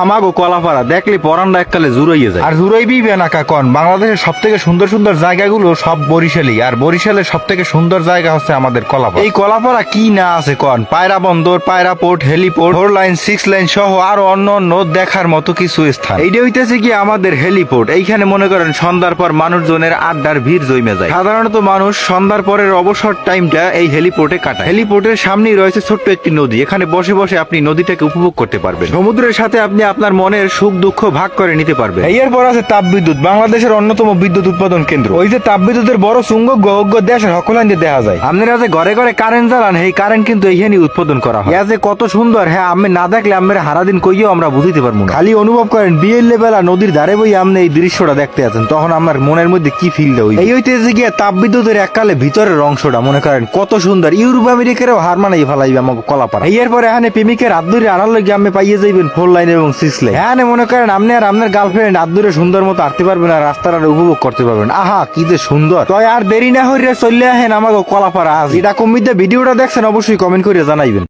আমাগো কলাপাড়া দেখলে পরান্ডা এককালে জুড়াইয়ে যায়। আর জুরাইবি বেনাকা কন বাংলাদেশের সব থেকে সুন্দর সুন্দর জায়গাগুলো সব বরিশালই আর বরিশালের সব থেকে সুন্দর জায়গা হচ্ছে আমাদের কলাপাড়া। এই কলাপাড়া কি না আছে কন? পায়রা বন্দর Payra port heliport four lane six lane সহ আরও অন্য অন্য দেখার মতো কিছু স্থান। এইটা হইতেছে কি আমাদের হেলিপোর্ট। এইখানে মনে করেন সন্ধ্যার পর মানুষজনের আড্ডার ভিড় জমে যায়। সাধারণত মানুষ সন্ধ্যার পরের অবসর টাইমটা এই হেলিপোর্টে কাটায়। হেলিপোর্টের সামনেই রয়েছে ছোট্ট একটি নদী। এখানে বসে বসে আপনি নদীটাকে উপভোগ করতে পারবেন। সমুদ্রের সাথে আপনি আপনার মনের সুখ দুঃখ ভাগ করে নিতে পারবেন এরপর আছে তাপবিদ্যুৎ, বাংলাদেশের অন্যতম বিদ্যুৎ উৎপাদন কেন্দ্র। ওই যে তাপবিদ্যুতের বড় সুঙ্গ গহজ্ঞ দেশের হকলাইন দিয়ে দেখা যায়। আপনারা যে ঘরে ঘরে কারেন্ট জ্বালান এই কারেন্ট কিন্তু এইখানে উৎপাদন করা হয়। যে কত সুন্দর হ্যাঁ আমি না দেখলে আমরা হারাদিন কইও আমরা বুঝতে পারব না। খালি অনুভব করেন, বিয়ের লেবেলা নদীর ধারে বই আপনি এই দৃশ্যটা দেখতে আছেন, তখন আমার মনের মধ্যে কি ফিল দেয় এই হইতেছে গিয়ে তাপবিদ্যুতের এককালে ভিতরের অংশটা, মনে করেন, কত সুন্দর। ইউরোপ আমেরিকারও হার মানাই ফেলাইবে আমাকে কলাপাড়া। এরপরে এখানে প্রেমিকের আদুরে আনার লগে আমি পাইয়ে যাইবেন ফোর লাইন এবং সিক্স হ্যাঁ মনে করেন আপনি আর আপনার গার্লফ্রেন্ড আদুরে সুন্দর মতো আসতে পারবেন আর রাস্তাটা উপভোগ করতে পারবেন। আহা কি যে সুন্দর। তো আর দেরি না হইরে চলে আহেন আমাকে কলাপাড়া আজ। এটা কমিতে ভিডিওটা দেখছেন অবশ্যই কমেন্ট করে জানাইবেন।